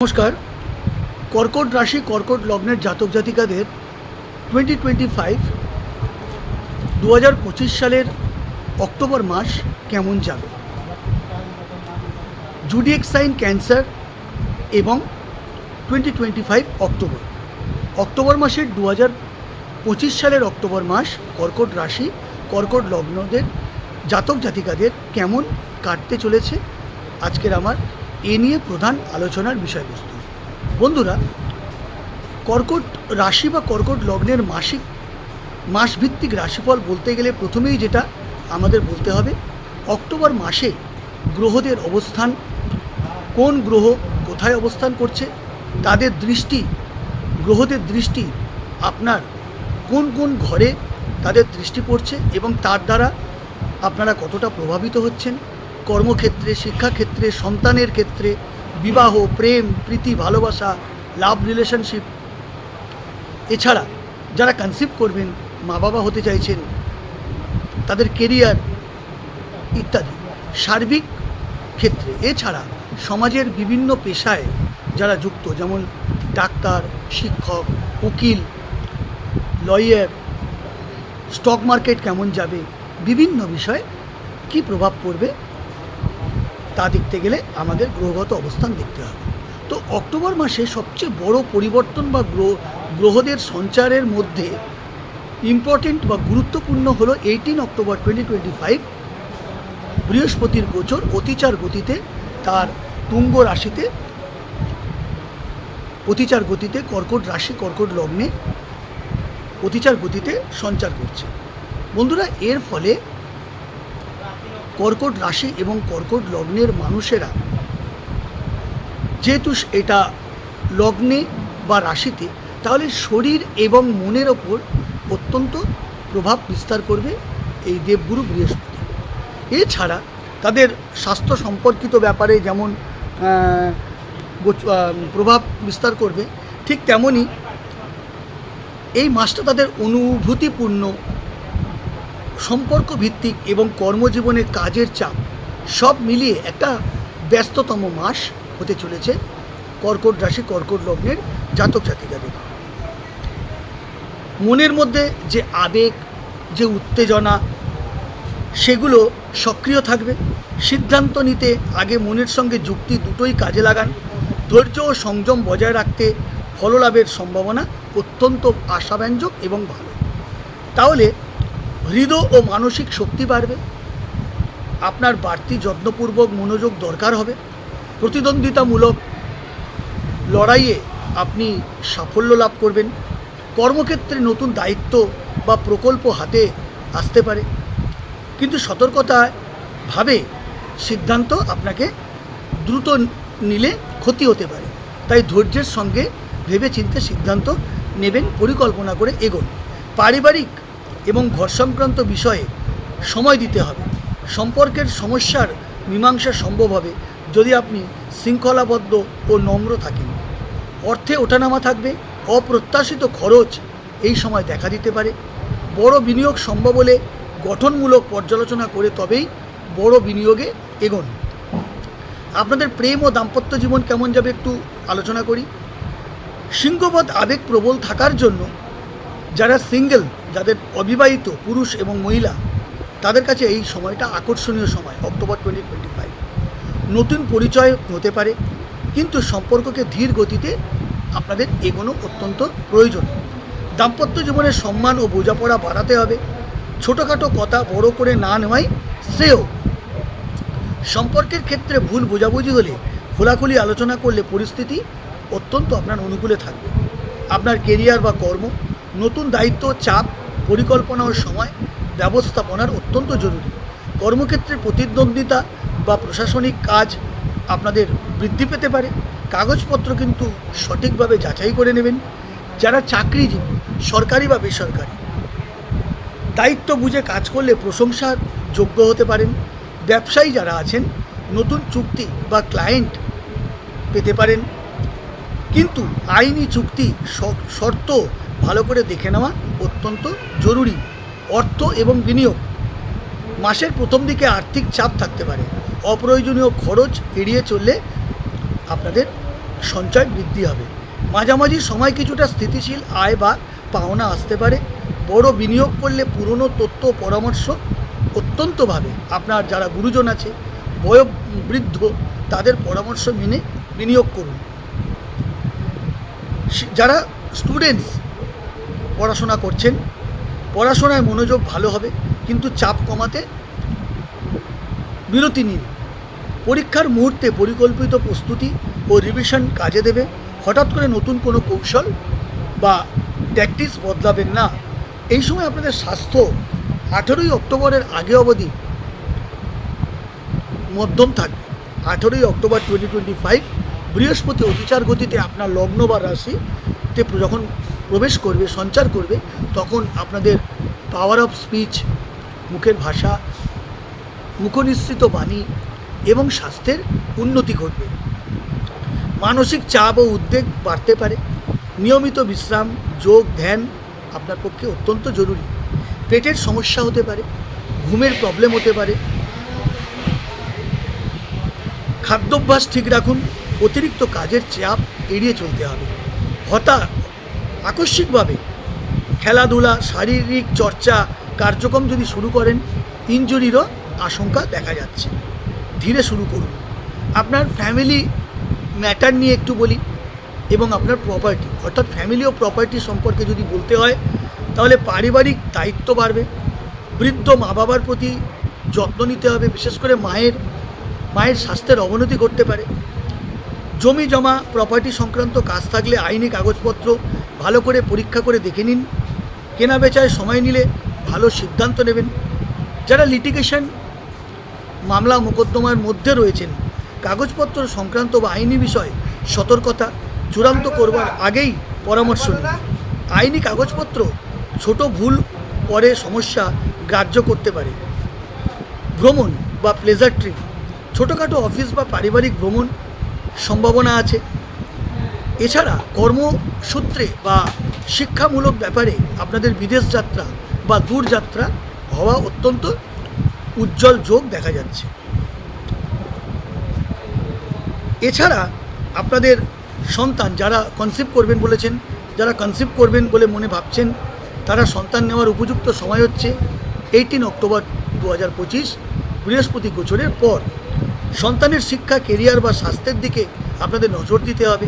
নমস্কার। কর্কট রাশি, কর্কট লগ্নের জাতক জাতিকাদের টোয়েন্টি টোয়েন্টি ফাইভ দু হাজার পঁচিশ সালের অক্টোবর মাস কেমন যাবে? জুডিয়েক সাইন ক্যান্সার এবং twenty twenty five October. October মাসের দু হাজার পঁচিশ সালের অক্টোবর মাস কর্কট রাশি, কর্কট লগ্নদের জাতক জাতিকাদের কেমন কাটতে চলেছে? আজকের আমার এ নিয়ে প্রধান আলোচনার বিষয়বস্তু। বন্ধুরা, কর্কট রাশি বা কর্কট লগ্নের মাসিক, মাসভিত্তিক রাশিফল বলতে গেলে প্রথমেই যেটা আমাদের বলতে হবে, অক্টোবর মাসে গ্রহদের অবস্থান, কোন গ্রহ কোথায় অবস্থান করছে, তাদের দৃষ্টি, গ্রহদের দৃষ্টি, আপনার কোন কোন ঘরে তাদের দৃষ্টি পড়ছে এবং তার দ্বারা আপনারা কতটা প্রভাবিত হচ্ছেন কর্মক্ষেত্রে, শিক্ষাক্ষেত্রে, সন্তানের ক্ষেত্রে, বিবাহ, প্রেম, প্রীতি, ভালোবাসা লাভ রিলেশনশিপ এছাড়া যারা কনসিভ করবেন মা বাবা হতে চাইছেন, তাদের কেরিয়ার ইত্যাদি। সার্বিক ক্ষেত্রে। এছাড়া সমাজের বিভিন্ন পেশায় যারা যুক্ত, যেমন ডাক্তার, শিক্ষক, উকিল লয়ার স্টক মার্কেট কেমন যাবে, বিভিন্ন বিষয়ে কি প্রভাব পড়বে তা দেখতে গেলে আমাদের গ্রহগত অবস্থান দেখতে হবে। তো অক্টোবর মাসে সবচেয়ে বড় পরিবর্তন বা গ্রহ, গ্রহদের সঞ্চারের মধ্যে ইম্পর্টেন্ট বা গুরুত্বপূর্ণ হলো eighteen October twenty twenty five বৃহস্পতির গোচর, অতিচার গতিতে তার তুঙ্গ রাশিতে, অতিচার গতিতে কর্কট রাশি, কর্কট লগ্নে অতিচার গতিতে সঞ্চার করছে। বন্ধুরা, এর ফলে কর্কট রাশি এবং কর্কট লগ্নের মানুষেরা, যেহেতু এটা লগ্নে বা রাশিতে, তাহলে শরীর এবং মনের ওপর অত্যন্ত প্রভাব বিস্তার করবে এই দেবগুরু বৃহস্পতি। এছাড়া তাদের স্বাস্থ্য সম্পর্কিত ব্যাপারে যেমন প্রভাব বিস্তার করবে, ঠিক তেমনই এই মাসটা তাদের অনুভূতিপূর্ণ সম্পর্ক ভিত্তিক এবং কর্মজীবনে কাজের চাপ, সব মিলিয়ে একটা ব্যস্ততম মাস হতে চলেছে কর্কট রাশি, কর্কট লগ্নের জাতক জাতিকাদের। মনের মধ্যে যে আবেগ, যে উত্তেজনা, সেগুলো সক্রিয় থাকবে। সিদ্ধান্ত নিতে আগে মনের সঙ্গে যুক্তি দুটোই কাজে লাগান। ধৈর্য ও সংযম বজায় রাখতে ফললাভের সম্ভাবনা অত্যন্ত আশাব্যঞ্জক এবং ভালো। তাহলে হৃদয় ও মানসিক শক্তি বাড়বে। আপনার বাড়তি যত্নপূর্বক মনোযোগ দরকার হবে। প্রতিদ্বন্দ্বিতামূলক লড়াইয়ে আপনি সাফল্য লাভ করবেন। কর্মক্ষেত্রে নতুন দায়িত্ব বা প্রকল্প হাতে আসতে পারে। কিন্তু সতর্কতায় ভাবে সিদ্ধান্ত আপনাকে দ্রুত নিলে ক্ষতি হতে পারে। তাই ধৈর্যের সঙ্গে ভেবে চিন্তে সিদ্ধান্ত নেবেন, পরিকল্পনা করে এগোন। পারিবারিক এবং ঘর সংক্রান্ত বিষয়ে সময় দিতে হবে। সম্পর্কের সমস্যার মীমাংসা সম্ভব হবে যদি আপনি শৃঙ্খলাবদ্ধ ও নম্র থাকেন। অর্থে ওঠানামা থাকবে, অপ্রত্যাশিত খরচ এই সময় দেখা দিতে পারে। বড় বিনিয়োগ সম্ভব হলে গঠনমূলক পর্যালোচনা করে তবেই বড় বিনিয়োগে এগোন। আপনাদের প্রেম ও দাম্পত্য জীবন কেমন যাবে একটু আলোচনা করি। সিংহবধ আবেগ প্রবল থাকার জন্য যারা সিঙ্গেল, যাদের অবিবাহিত পুরুষ এবং মহিলা, তাদের কাছে এই সময়টা আকর্ষণীয় সময়, অক্টোবর টোয়েন্টি টোয়েন্টি ফাইভ নতুন পরিচয় হতে পারে, কিন্তু সম্পর্ককে ধীর গতিতে আপনাদের এগোনো অত্যন্ত প্রয়োজন। দাম্পত্য জীবনের সম্মান ও বোঝাপড়া বাড়াতে হবে। ছোটোখাটো কথা বড় করে না নেওয়াই শ্রেয়। সম্পর্কের ক্ষেত্রে ভুল বোঝাবুঝি হলে খোলাখুলি আলোচনা করলে পরিস্থিতি অত্যন্ত আপনার অনুকূলে থাকবে। আপনার কেরিয়ার বা কর্ম নতুন দায়িত্ব, চাপ, পরিকল্পনা ও সময় ব্যবস্থাপনার অত্যন্ত জরুরি। কর্মক্ষেত্রে প্রতিদ্বন্দ্বিতা বা প্রশাসনিক কাজ আপনাদের বৃদ্ধি পেতে পারে। কাগজপত্র কিন্তু সঠিকভাবে যাচাই করে নেবেন। যারা চাকরিজীবী, সরকারি বা বেসরকারি, দায়িত্ব বুঝে কাজ করলে প্রশংসার যোগ্য হতে পারেন। ব্যবসায়ী যারা আছেন, নতুন চুক্তি বা ক্লায়েন্ট পেতে পারেন। কিন্তু আইনি চুক্তি শর্ত ভালো করে দেখে নেওয়া অত্যন্ত জরুরি। অর্থ এবং বিনিয়োগ। মাসের প্রথম দিকে আর্থিক চাপ থাকতে পারে। অপ্রয়োজনীয় খরচ এড়িয়ে চললে আপনাদের সঞ্চয় বৃদ্ধি হবে। মাঝামাঝি সময় কিছুটা স্থিতিশীল আয় বা পাওনা আসতে পারে। বড় বিনিয়োগ করলে পুরনো তথ্য পরামর্শ অত্যন্তভাবে আপনার যারা গুরুজন আছে, বয়োবৃদ্ধ, তাদের পরামর্শ মেনে বিনিয়োগ করুন। যারা স্টুডেন্টস পড়াশোনা করছেন। পড়াশোনায় মনোযোগ ভালো হবে, কিন্তু চাপ কমাতে বিরতি নিন। পরীক্ষার মুহূর্তে পরিকল্পিত প্রস্তুতি ও রিভিশন কাজে দেবে। হঠাৎ করে নতুন কোনো কৌশল বা ট্যাকটিস বদলাবেন না। এই সময় আপনাদের স্বাস্থ্য আঠেরোই অক্টোবরের আগে অবধি মধ্যম থাকবে। আঠেরোই অক্টোবর টোয়েন্টি টোয়েন্টি ফাইভ বৃহস্পতি অতিচার গতিতে আপনার লগ্ন বা রাশিতে যখন প্রবেশ করবে, সঞ্চার করবে, তখন আপনাদের পাওয়ার অফ স্পিচ মুখের ভাষা, মুখনিসৃত বাণী এবং স্বাস্থ্যের উন্নতি ঘটবে। মানসিক চাপ ও উদ্বেগ বাড়তে পারে। নিয়মিত বিশ্রাম, যোগ, ধ্যান আপনার পক্ষে অত্যন্ত জরুরি। পেটের সমস্যা হতে পারে, ঘুমের প্রবলেম হতে পারে। খাদ্যাভ্যাস ঠিক রাখুন। অতিরিক্ত কাজের চাপ এড়িয়ে চলতে হবে। হতা আকস্মিকভাবে খেলাধুলা, শারীরিক চর্চা, কার্যক্রম যদি শুরু করেন ইঞ্জুরিরও আশঙ্কা দেখা যাচ্ছে। ধীরে শুরু করুন। আপনার ফ্যামিলি ম্যাটার নিয়ে একটু বলি এবং আপনার প্রপার্টি অর্থাৎ ফ্যামিলি ও প্রপার্টি সম্পর্কে যদি বলতে হয়, তাহলে পারিবারিক দায়িত্ব বাড়বে। বৃদ্ধ মা বাবার প্রতি যত্ন নিতে হবে, বিশেষ করে মায়ের মায়ের স্বাস্থ্যের অবনতি ঘটতে পারে। জমি জমা প্রপার্টি সংক্রান্ত কাজ থাকলে আইনি কাগজপত্র ভালো করে পরীক্ষা করে দেখে নিন। কেনা বেচায় সময় নিলে ভালো সিদ্ধান্ত নেবেন। যারা লিটিগেশন মামলা মোকদ্দমার মধ্যে রয়েছেন, কাগজপত্র সংক্রান্ত বা আইনি বিষয় সতর্কতা চূড়ান্ত করবার আগেই পরামর্শ নিন। আইনি কাগজপত্র ছোট ভুল পরে সমস্যা গ্রাহ্য করতে পারে। ভ্রমণ বা প্লেজার ট্রিপ ছোটোখাটো অফিস বা পারিবারিক ভ্রমণ সম্ভাবনা আছে। এছাড়া কর্মসূত্রে বা শিক্ষামূলক ব্যাপারে আপনাদের বিদেশ যাত্রা বা দূর যাত্রা হওয়া অত্যন্ত উজ্জ্বল যোগ দেখা যাচ্ছে। এছাড়া আপনাদের সন্তান যারা কনসিভ করবেন বলেছেন, যারা কনসিভ করবেন বলে মনে ভাবছেন, তারা সন্তান নেওয়ার উপযুক্ত সময় হচ্ছে এইটিন অক্টোবর দু হাজার পঁচিশ বৃহস্পতি গোচরের পর। সন্তানের শিক্ষা কেরিয়ার বা স্বাস্থ্যের দিকে আপনাদের নজর দিতে হবে।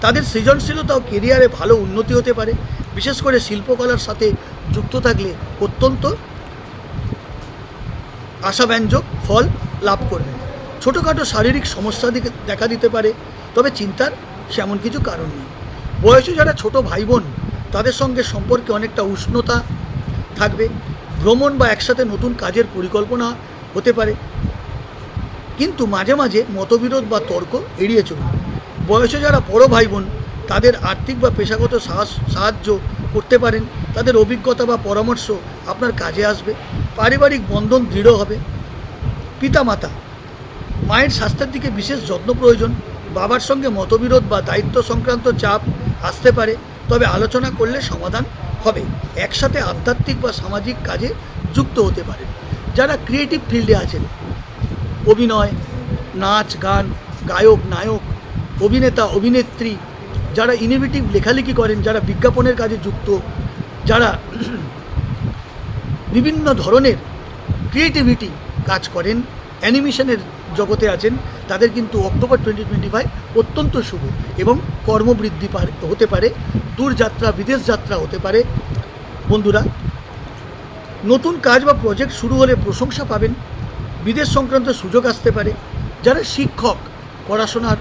তাদের সৃজনশীলতা ও কেরিয়ারে ভালো উন্নতি হতে পারে। বিশেষ করে শিল্পকলার সাথে যুক্ত থাকলে অত্যন্ত আশাব্যঞ্জক ফল লাভ করবেন ছোটোখাটো শারীরিক সমস্যা দিকে দেখা দিতে পারে, তবে চিন্তার সেমন কিছু কারণ নেই। বয়সে যারা ছোট ভাই বোন তাদের সঙ্গে সম্পর্কে অনেকটা উষ্ণতা থাকবে। ভ্রমণ বা একসাথে নতুন কাজের পরিকল্পনা হতে পারে। কিন্তু মাঝে মাঝে মতবিরোধ বা তর্ক এড়িয়ে চলুন। বয়সে যারা বড় ভাই বোন তাদের আর্থিক বা পেশাগত সাহায্য করতে পারেন। তাদের অভিজ্ঞতা বা পরামর্শ আপনার কাজে আসবে। পারিবারিক বন্ধন দৃঢ় হবে। পিতামাতা, মায়ের স্বাস্থ্যের দিকে বিশেষ যত্ন প্রয়োজন। বাবার সঙ্গে মতবিরোধ বা দায়িত্ব সংক্রান্ত চাপ আসতে পারে, তবে আলোচনা করলে সমাধান হবে। একসাথে আধ্যাত্মিক বা সামাজিক কাজে যুক্ত হতে পারেন। যারা ক্রিয়েটিভ ফিল্ডে আছেন, অভিনয়, নাচ, গান, গায়ক, নায়ক অভিনেতা, অভিনেত্রী, যারা ইনোভেটিভ লেখালেখি করেন, যারা বিজ্ঞাপনের কাজে যুক্ত, যারা বিভিন্ন ধরনের ক্রিয়েটিভিটি কাজ করেন অ্যানিমেশনের জগতে আছেন, তাদের কিন্তু অক্টোবর টোয়েন্টি টোয়েন্টি ফাইভ অত্যন্ত শুভ এবং কর্মবৃদ্ধি হতে পারে, দূরযাত্রা, বিদেশ যাত্রা হতে পারে। বন্ধুরা, নতুন কাজ বা প্রজেক্ট শুরু হলে প্রশংসা পাবেন, বিদেশ সংক্রান্ত সুযোগ আসতে পারে। যারা শিক্ষক, পড়াশোনার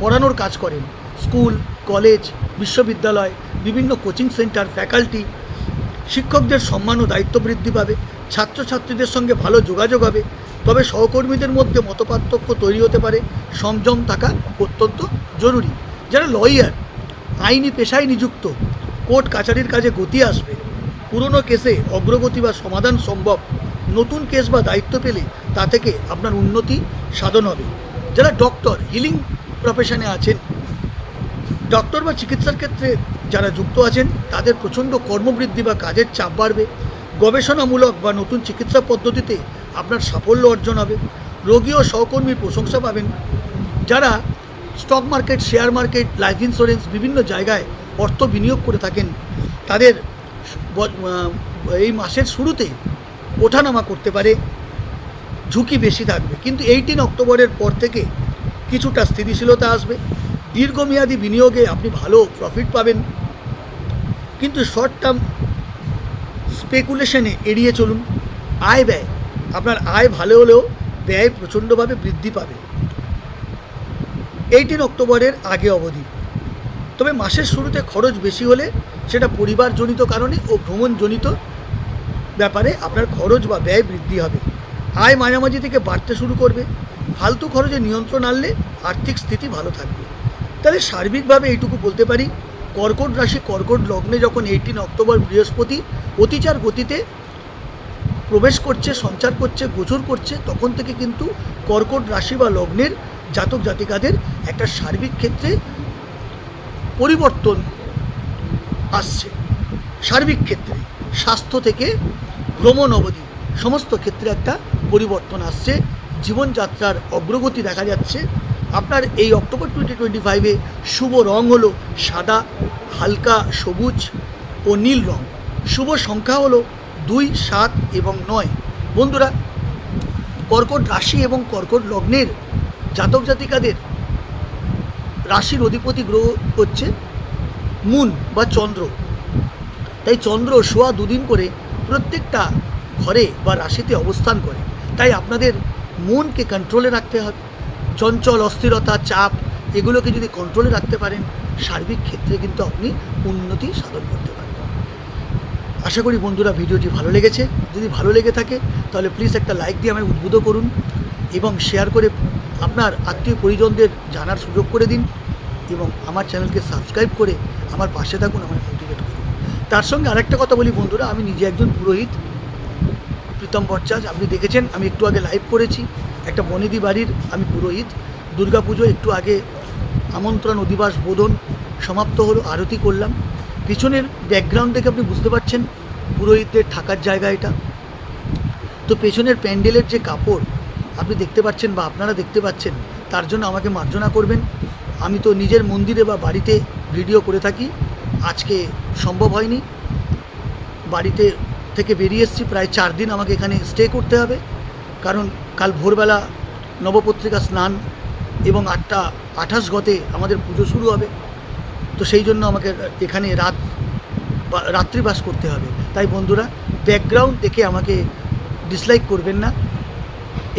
পড়ানোর কাজ করেন। স্কুল, কলেজ, বিশ্ববিদ্যালয়, বিভিন্ন কোচিং সেন্টার, ফ্যাকাল্টি শিক্ষকদের সম্মান ও দায়িত্ব বৃদ্ধি পাবে, ছাত্রছাত্রীদের সঙ্গে ভালো যোগাযোগ হবে, তবে সহকর্মীদের মধ্যে মতপার্থক্য তৈরি হতে পারে, সংযম থাকা অত্যন্ত জরুরি। যারা লয়ার, আইনি পেশায় নিযুক্ত, কোর্ট কাছারির কাজে গতি আসবে, পুরনো কেসে অগ্রগতি বা সমাধান সম্ভব, নতুন কেস বা দায়িত্ব পেলে তা থেকে আপনার উন্নতি সাধন হবে। যারা ডক্টর, হিলিং প্রফেশনে আছেন। ডক্টর বা চিকিৎসার ক্ষেত্রে যারা যুক্ত আছেন, তাদের প্রচণ্ড কর্মবৃদ্ধি বা কাজের চাপ বাড়বে। গবেষণামূলক বা নতুন চিকিৎসা পদ্ধতিতে আপনার সাফল্য অর্জন হবে। রোগী ও সহকর্মীর প্রশংসা পাবেন। যারা stock market share market life insurance বিভিন্ন জায়গায় অর্থ বিনিয়োগ করে থাকেন, তাদের এই মাসের শুরুতে ওঠানামা করতে পারে। ঝুঁকি বেশি থাকবে। কিন্তু এইটিন অক্টোবরের পর থেকে কিছুটা স্থিতিশীলতা আসবে। দীর্ঘমেয়াদী বিনিয়োগে আপনি ভালো প্রফিট পাবেন। কিন্তু শর্ট টার্ম স্পেকুলেশনে এড়িয়ে চলুন। আয় ব্যয়, আপনার আয় ভালো হলেও ব্যয় প্রচণ্ডভাবে বৃদ্ধি পাবে। এইটিন অক্টোবরের আগে অবধি। তবে মাসের শুরুতে খরচ বেশি হলে সেটা পরিবারজনিত কারণে ও ভ্রমণজনিত ব্যাপারে আপনার খরচ বা ব্যয় বৃদ্ধি হবে। আয় মাঝামাঝি থেকে বাড়তে শুরু করবে। ফালতু খরচে নিয়ন্ত্রণ আনলে আর্থিক স্থিতি ভালো থাকবে। তাহলে সার্বিকভাবে এইটুকু বলতে পারি, কর্কট রাশি, কর্কট লগ্নে যখন এইটিন অক্টোবর বৃহস্পতি অতিচার গতিতে প্রবেশ করছে, সঞ্চার করছে, গোচর করছে, তখন থেকে কিন্তু কর্কট রাশি বা লগ্নের জাতক জাতিকাদের একটা সার্বিক ক্ষেত্রে পরিবর্তন আসছে। সার্বিক ক্ষেত্রে স্বাস্থ্য থেকে ভ্রমণ অবধি সমস্ত ক্ষেত্রে একটা পরিবর্তন আসছে। জীবনযাত্রার অগ্রগতি দেখা যাচ্ছে। আপনার এই অক্টোবর টোয়েন্টি টোয়েন্টি ফাইভে শুভ রং হলো সাদা, হালকা সবুজ ও নীল রং। শুভ সংখ্যা হলো দুই, সাত এবং নয়। বন্ধুরা, কর্কট রাশি এবং কর্কট লগ্নের জাতক জাতিকাদের রাশির অধিপতি গ্রহ হচ্ছে মুন বা চন্দ্র। তাই চন্দ্র শোয়া দুদিন করে প্রত্যেকটা ঘরে বা রাশিতে অবস্থান করে। তাই আপনাদের মনকে কন্ট্রোলে রাখতে হবে। চঞ্চল, অস্থিরতা, চাপ, এগুলোকে যদি কন্ট্রোলে রাখতে পারেন, সার্বিক ক্ষেত্রে কিন্তু আপনি উন্নতি সাধন করতে পারবেন। আশা করি বন্ধুরা ভিডিওটি ভালো লেগেছে। যদি ভালো লেগে থাকে, তাহলে প্লিজ একটা লাইক দিয়ে আমায় উদ্বুদ্ধ করুন এবং শেয়ার করে আপনার আত্মীয় পরিজনদের জানার সুযোগ করে দিন এবং আমার চ্যানেলকে সাবস্ক্রাইব করে আমার পাশে থাকুন, আমায় মোটিভেট করুন। তার সঙ্গে আরেকটা কথা বলি বন্ধুরা, আমি নিজে একজন পুরোহিত। প্রীতম ভট্টাচার্য আপনি দেখেছেন, আমি একটু আগে লাইভ করেছি, একটা বনেদি বাড়ির, আমি পুরোহিত। দুর্গাপুজো একটু আগে আমন্ত্রণ, অধিবাস, বোধন সমাপ্ত হলো, আরতি করলাম। পিছনের ব্যাকগ্রাউন্ড দেখে আপনি বুঝতে পারছেন, পুরোহিতদের থাকার জায়গা এটা। তো পেছনের প্যান্ডেলের যে কাপড়, আপনি দেখতে পাচ্ছেন বা আপনারা দেখতে পাচ্ছেন, তার জন্য আমাকে মার্জনা করবেন। আমি তো নিজের মন্দিরে বা বাড়িতে ভিডিও করে থাকি, আজকে সম্ভব হয়নি। বাড়িতে থেকে বেরিয়ে এসেছি, প্রায় চার দিন আমাকে এখানে স্টে করতে হবে। কারণ কাল ভোরবেলা নবপত্রিকা স্নান এবং আটটা আঠাশ গতে আমাদের পুজো শুরু হবে। তো সেই জন্য আমাকে এখানে রাত রাত্রিবাস করতে হবে। তাই বন্ধুরা ব্যাকগ্রাউন্ড দেখে আমাকে ডিসলাইক করবেন না।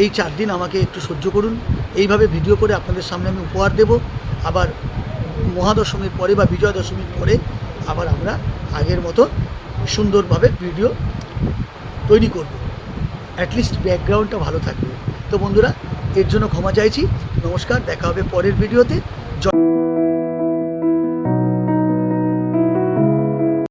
এই চার দিন আমাকে একটু সহ্য করুন। এইভাবে ভিডিও করে আপনাদের সামনে আমি উপহার দেব। আবার মহাদশমীর পরে বা বিজয়া দশমীর পরে আবার আমরা আগের মতো সুন্দরভাবে ভিডিও তৈরি করব। অ্যাটলিস্ট ব্যাকগ্রাউন্ডটা ভালো থাকবে। তো বন্ধুরা, এর জন্য ক্ষমা চাইছি। নমস্কার, দেখা হবে পরের ভিডিওতে।